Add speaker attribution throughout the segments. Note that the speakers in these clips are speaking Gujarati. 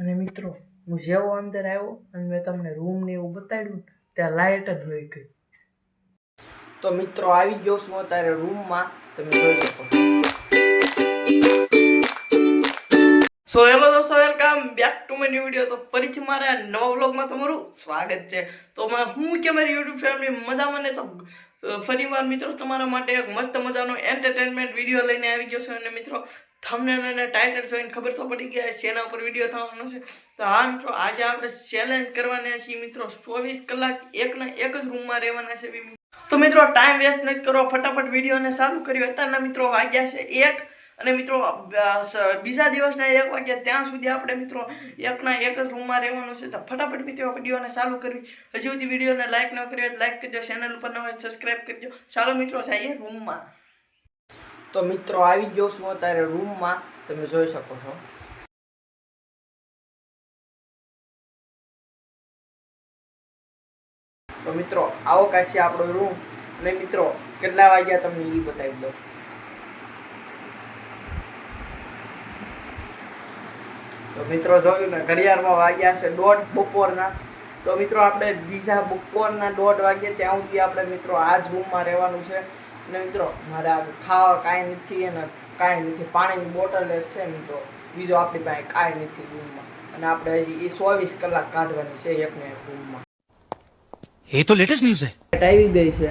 Speaker 1: અને મિત્રો, હું જેવો અંદર આવ્યો અને મેં તમને રૂમને એવું બતાડ્યું ત્યાં લાઇટ જ હોય ગઈ. તો મિત્રો, આવી ગયો છું અત્યારે રૂમમાં તમે જોઈ શકો સો હેલો દોસ્તો welcome back to my new video તો ફરીથી મારા નવા બ્લોગમાં તમારું સ્વાગત છે તો હું કે મારી યુટ્યુબ ફેમિલી મજામાં ને તો ફરીવાર મિત્રો તમારા માટે એક મસ્ત મજાનો એન્ટરટેનમેન્ટ વીડિયો લઈને આવી ગયો છે। અને મિત્રો તમને અને ટાઇટલ જોઈને ખબર તો પડી ગયા એના ઉપર વીડિયો થવાનો છે? તો હા મિત્રો, આજે આપણે ચેલેન્જ કરવાના છીએ મિત્રો, ચોવીસ કલાક એકના એક જ રૂમમાં રહેવાના છે તો મિત્રો ટાઈમ વેસ્ટ નથી કરો, ફટાફટ વિડીયોને ચાલુ કર્યો. અત્યારના મિત્રો વાગ્યા છે એક. અને મિત્રો બીજા દિવસના એક વાગ્યા ત્યાં સુધી આપણે મિત્રો એકના એક જ રૂમમાં રહેવાનું છે. તો ફટાફટ મિત્રો વિડીયોને ચાલુ કરવી. હજી સુધી વિડીયોને લાઇક ન કરી હોય લાઇક કરજો ચેનલ ઉપર ન હોય સબસ્ક્રાઈબ કરજો. ચાલો મિત્રો, જઈએ રૂમમાં તો મિત્રો, આવી ગયો છું અત્યારે રૂમમાં તમે જોઈ શકો છો. તો મિત્રો, આવો કાંઈ આપણો રૂમ અને મિત્રો, કેટલા વાગ્યા તમને એ બતાવી દો તો મિત્રો જોયું ને ઘડિયાળમાં વાગ્યા છે દોઢ બપોરના. તો મિત્રો આપણે બીજા બપોરના દોઢ વાગ્યા ત્યાં સુધી આપણે મિત્રો આ જ રૂમમાં રહેવાનું છે. અને મિત્રો મારે ખાવા કાંઈ નથી અને કાંઈ નથી. પાણીની બોટલ જ છે મિત્રો. બીજો આપણી પાસે કાંઈ નથી રૂમમાં. અને આપણે હજી એ ચોવીસ કલાક કાઢવાની છે એકને એક રૂમમાં.
Speaker 2: એ તો લેટેસ્ટ ન્યૂઝ
Speaker 1: છે આવી ગઈ છે.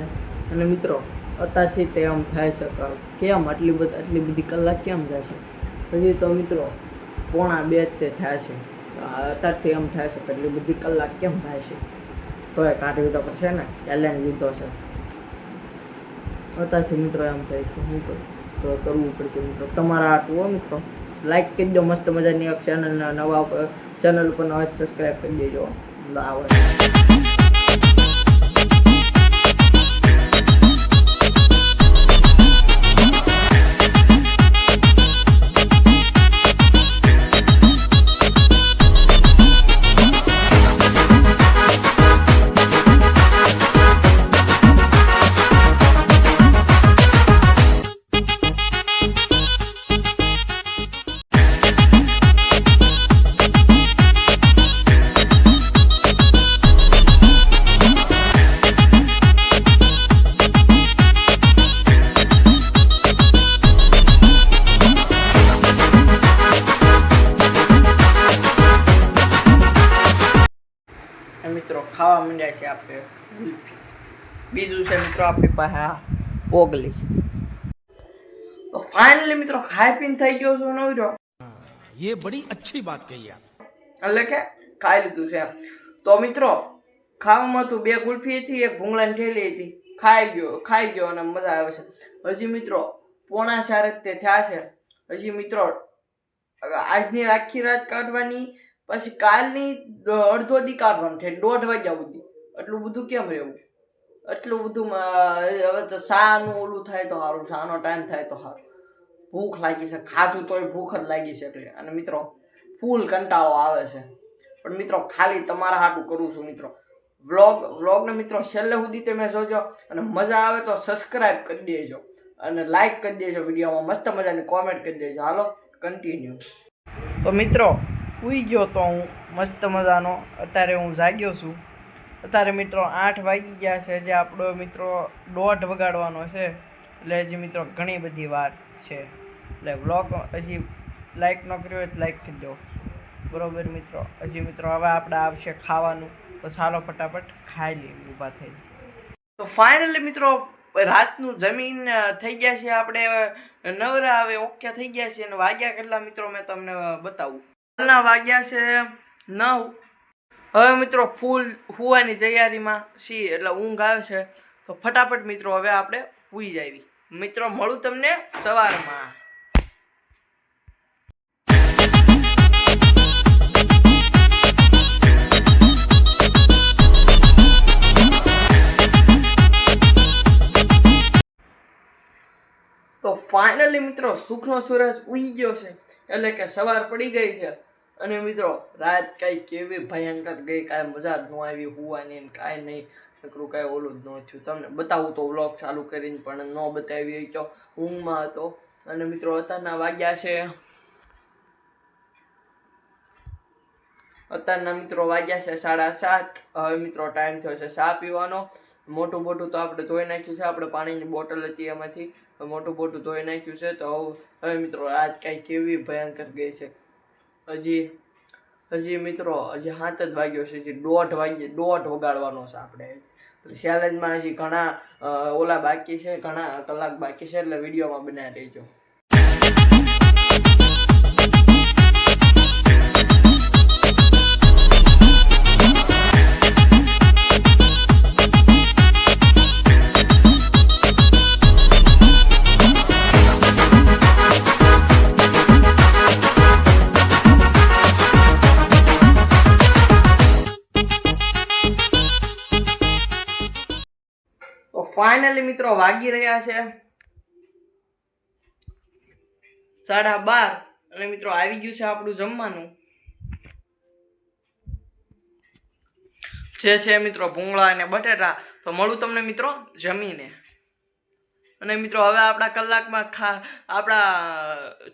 Speaker 1: અને મિત્રો અત્યારથી તે આમ થાય છે. કેમ આટલી બધી આટલી બધી કલાક કેમ જાય છે? હજી તો મિત્રો પોણા બે જ તે થાય છે. અત્યારથી એમ થાય છે કે આટલી બધી કલાક કેમ થાય છે? તો એ કાઢવી તો પડશે ને ચેલેન્જ લીધો છે. અત્યારથી મિત્રો એમ થાય છે શું કરું તો કરવું પડશે મિત્રો. તમારા આટલું હો, મિત્રો. લાઈક કરી દો, મસ્ત મજાની એક ચેનલના નવા, ચેનલ ઉપર નવા સબસ્ક્રાઈબ કરી દેજો. આવે ખાવા માંડ્યા છે આપણે ગુલ્ફી બીજું છે મિત્રો આપણી પાસે આ ઓગલી તો ફાઇનલી મિત્રો ખાઈ પીને થઈ ગયો છું નવરો
Speaker 2: ये बड़ी अच्छी बात कही आप
Speaker 1: એટલે કે ખાઈ લીધું છે એમ તો મિત્રો ખાવામાં તો બે ગુલ્ફી હતી એક ભૂંગળાની ઠેલી હતી ખાઈ ગયો ખાઈ ગયો અને મજા આવે છે હજી મિત્રો પોણા ચાર જ તે થયા છે હજી મિત્રો હવે આજની આખી રાત કાઢવાની પછી કાલની દ- અડધો દી કાઢવાનું છે દોઢ વાગ્યા સુધી એટલું બધું કેમ રહેવું એટલું બધું હવે તો શાનું ઓલું થાય તો સારું શાનો ટાઈમ થાય તો સારું. ભૂખ લાગી છે, ખાધું તોય ભૂખ જ લાગી છે એટલે. અને મિત્રો ફૂલ કંટાળો આવે છે. પણ મિત્રો, ખાલી તમારા હાટું કરું છું મિત્રો. વ્લોગ વ્લોગને મિત્રો, છેલ્લે સુધી તમે જોજો અને મજા આવે તો સબસ્ક્રાઈબ કરી દેજો. અને લાઈક કરી દેજો વિડીયોમાં. મસ્ત મજાની કોમેન્ટ કરી દેજો. હાલો કન્ટિન્યુ તો મિત્રો સૂઈ ગયો તો હું મસ્ત મજાનો. અત્યારે હું જાગ્યો છું. અત્યારે મિત્રો આઠ વાગી ગયા છે, જે આપણો મિત્રો દોઢ વગાડવાનો છે. એટલે હજી મિત્રો ઘણી બધી વાર છે. એટલે વ્લોગ હજી લાઈક ન કર્યો હોય તો લાઈક કરી દો. બરોબર મિત્રો? હજી મિત્રો હવે આપણે આવશે ખાવાનું. તો ચાલો ફટાફટ ખાઈ લઈએ ઊભા થઈ તો ફાઇનલી મિત્રો, રાતનું જમીન થઈ ગયા છે આપણે. નવરા હવે ઓકે થઈ ગયા છે અને વાગ્યા કેટલા મિત્રો, મેં તમને બતાવું. હાલના વાગ્યા છે નવ. હવે મિત્રો, ફૂલ હુવાની તૈયારીમાં છીએ એટલે ઊંઘ આવે છે. તો ફટાફટ મિત્રો, હવે આપણે પૂઈ જાવી. મિત્રો, મળું તમને સવારમાં. તો ફાઇનલી મિત્રો, સુખનો સૂરજ ઉઈ ગયો છે. એટલે કે સવાર પડી ગઈ છે. અને મિત્રો, રાત કાંઈ કેવી ભયંકર ગઈ, કાંઈ મજા જ ન આવી, હોવાની ને કાંઈ નહીં. નકરું કાંઈ ઓલું જ ન થયું. તમને બતાવું તો વ્લોગ ચાલુ કરીને પણ ન બતાવી તો. ઊંઘમાં હતો. અને મિત્રો, અત્યારના વાગ્યા છે. અત્યારના મિત્રો વાગ્યા છે સાડા સાત. હવે મિત્રો, ટાઈમ થયો છે ચા પીવાનો. મોટું મોટું તો આપણે ધોઈ નાખ્યું છે. આપણે પાણીની બોટલ હતી એમાંથી. મોટું મોટું ધોઈ નાખ્યું છે. તો હવે મિત્રો આજ કાંઈ કેવી ભયંકર ગઈ છે. હજી હજી મિત્રો, હજી સાત જ વાગ્યો છે, હજી દોઢ વાગ્યે, દોઢ વગાડવાનો છે આપણે. ચેલેન્જમાં હજી ઘણા ઓલા બાકી છે, ઘણા કલાક બાકી છે, એટલે વિડીયોમાં બનાવી રહેજો ફાઇનલી મિત્રો વાગી રહ્યા છે. સાડા બાર. અને મિત્રો આવી ગયું છે આપણું જમવાનું. જે છે મિત્રો ભૂંગળા અને બટેટા. તો મળું તમને મિત્રો જમીને. અને મિત્રો હવે આપણા કલાકમાં ખા, આપણા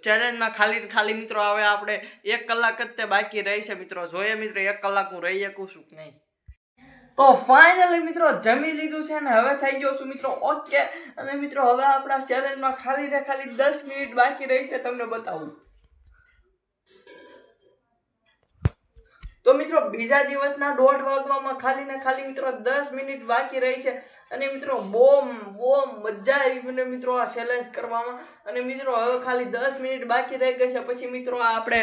Speaker 1: ચેલેન્જમાં ખાલી ખાલી મિત્રો હવે આપણે એક કલાક જ તે બાકી રહી છે મિત્રો. જોઈએ મિત્રો એક કલાક હું રહી શકું છું નહીં? તો ફાઇનલી મિત્રો જમી લીધું છે ને હવે થઈ ગયો છું મિત્રો ઓકે અને મિત્રો હવે આપણા ચેનલમાં ખાલી ને ખાલી દસ મિનિટ બાકી રહી છે, તમને બતાવું. તો મિત્રો બીજા દિવસના દોઢ વાગવામાં ખાલી ને ખાલી મિત્રો દસ મિનિટ બાકી રહી છે. અને મિત્રો બહુ બહુ મજા આવી મને મિત્રો આ ચેલેન્જ કરવામાં. અને મિત્રો હવે ખાલી દસ મિનિટ બાકી રહી ગઈ છે, પછી મિત્રો આપણે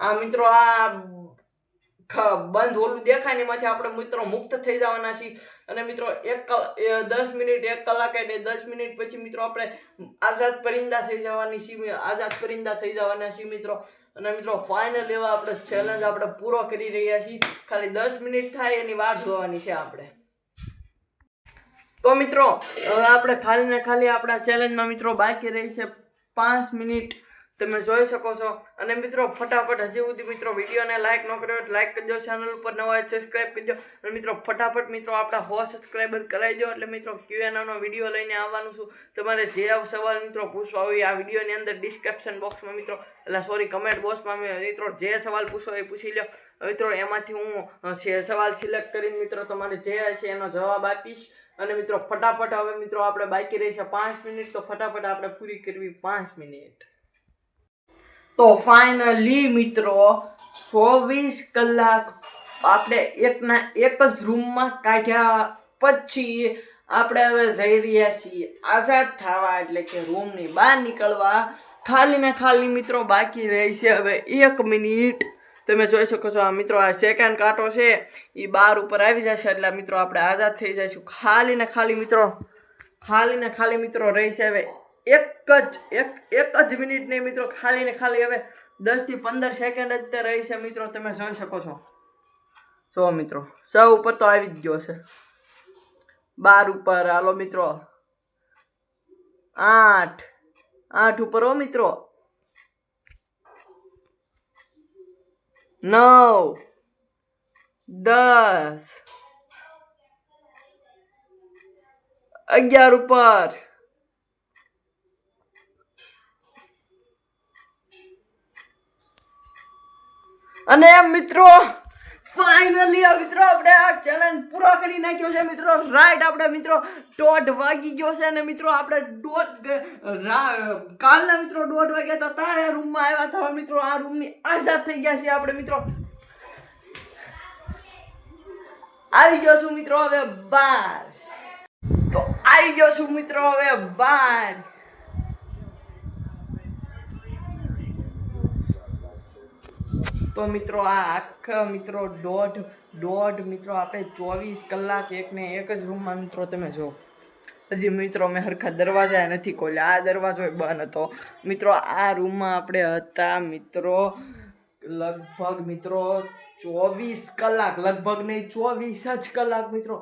Speaker 1: આ મિત્રો આ બંધ ઓલું દેખાય ને એમાંથી આપણે મિત્રો મુક્ત થઈ જવાના છીએ. અને મિત્રો એક દસ મિનિટ, એક કલાક એટલે દસ મિનિટ પછી મિત્રો આપણે આઝાદ પરિંદા થઈ જવાની છીએ. આઝાદ પરિંદા થઈ જવાના છીએ મિત્રો. અને મિત્રો ફાઇનલ એવા આપણે ચેલેન્જ આપણે પૂરો કરી રહ્યા છીએ. ખાલી દસ મિનિટ થાય એની વાટ જોવાની છે આપણે. તો મિત્રો, હવે આપણે ખાલી ને ખાલી આપણા ચેલેન્જમાં મિત્રો બાકી રહી છે પાંચ મિનિટ. તમે જોઈ શકો છો. અને મિત્રો, ફટાફટ હજી સુધી મિત્રો વિડીયોને લાઇક ન કર્યો લાઈક કરજો ચેનલ ઉપર નવા હોય સબસ્ક્રાઈબ કરજો અને મિત્રો, ફટાફટ મિત્રો, આપણા હો સબસ્ક્રાઈબર કરાવી દો. એટલે મિત્રો ક્યુએનનો વીડિયો લઈને આવવાનું છું. તમારે જે સવાલ મિત્રો પૂછવા હોય આ વિડીયોની અંદર ડિસ્ક્રિપ્શન બોક્સમાં મિત્રો, એટલે સોરી કમેન્ટ બોક્સમાં મિત્રો જે સવાલ પૂછો એ પૂછી લો મિત્રો, એમાંથી હું સવાલ સિલેક્ટ કરીને મિત્રો તમારે જે હશે એનો જવાબ આપીશ. અને મિત્રો, ફટાફટ હવે મિત્રો, આપણે બાકી રહી છે પાંચ મિનિટ તો ફટાફટ આપણે પૂરી કરવી પાંચ મિનિટ તો ફાઇનલી મિત્રો, ચોવીસ કલાક આપણે એકના એક જ રૂમમાં કાઢ્યા પછી આપણે હવે જઈ રહ્યા છીએ આઝાદ થવા, એટલે કે રૂમની બહાર નીકળવા. ખાલી ને ખાલી મિત્રો બાકી રહી છે હવે એક મિનિટ. તમે જોઈ શકો છો આ મિત્રો આ સેકન્ડ કાંટો છે એ બાર ઉપર આવી જશે, એટલે મિત્રો આપણે આઝાદ થઈ જઈશું. ખાલી ને ખાલી મિત્રો, ખાલી ને ખાલી મિત્રો રહી છે હવે એક જ, એક એક જ મિનિટ નહીં મિત્રો, ખાલી ને ખાલી. હવે દસથી પંદર સેકન્ડ જ તે રહી છે મિત્રો, તમે જોઈ શકો છો. જો મિત્રો, સૌ ઉપર તો આવી જ ગયો છે. બાર ઉપર, હાલો મિત્રો. આઠ આઠ ઉપર હો મિત્રો. નવ, દસ, અગિયાર ઉપર. અને મિત્રો ફાઇનલી મિત્રો આપણે આ ચેલેન્જ પૂરો કરી નાખ્યો છે મિત્રો. રાઈટ આપણે મિત્રો, દોઢ વાગી ગયો છે અને મિત્રો આપણે દોઢ કાલના મિત્રો દોઢ વાગ્યા હતા, તારે રૂમમાં આવ્યા હતા મિત્રો આ રૂમની આઝાદ થઈ ગયા છે આપણે મિત્રો. આવી ગયો છું મિત્રો હવે બાર. તો આવી ગયો છું મિત્રો હવે બાર. તો મિત્રો આ આખા મિત્રો દોઢ દોઢ મિત્રો આપણે ચોવીસ કલાક એક ને એક જ રૂમમાં મિત્રો તમે જો હજી મિત્રો મેં હરખા દરવાજા નથી ખોલ્યા. આ દરવાજો બંધ હતો. મિત્રો આ રૂમમાં આપણે હતા મિત્રો લગભગ મિત્રો ચોવીસ કલાક. લગભગ નહીં, ચોવીસ જ કલાક મિત્રો.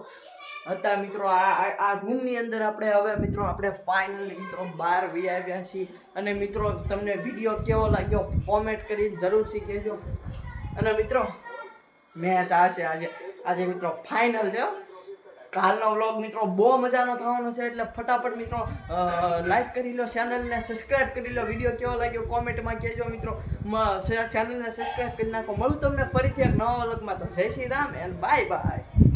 Speaker 1: હતા મિત્રો, આ આ- રૂમની અંદર આપણે હવે મિત્રો, આપણે ફાઇનલી મિત્રો બહાર વી આવ્યા છીએ. અને મિત્રો, તમને વીડિયો કેવો લાગ્યો કોમેન્ટ કરી જરૂરથી કહેજો. અને મિત્રો મેચ આ છે આજે. આજે મિત્રો ફાઇનલ છે કાલનો વ્લોગ મિત્રો બહુ મજાનો થવાનો છે, એટલે ફટાફટ મિત્રો લાઈક કરી લો ચેનલને સબસ્ક્રાઇબ કરી લો. વીડિયો કેવો લાગ્યો કોમેન્ટમાં કહેજો મિત્રો. ચેનલને સબસ્ક્રાઇબ કરી નાખો. મળું તમને ફરીથી એક નવા વ્લોગમાં તો Jai Shri Ram and bye bye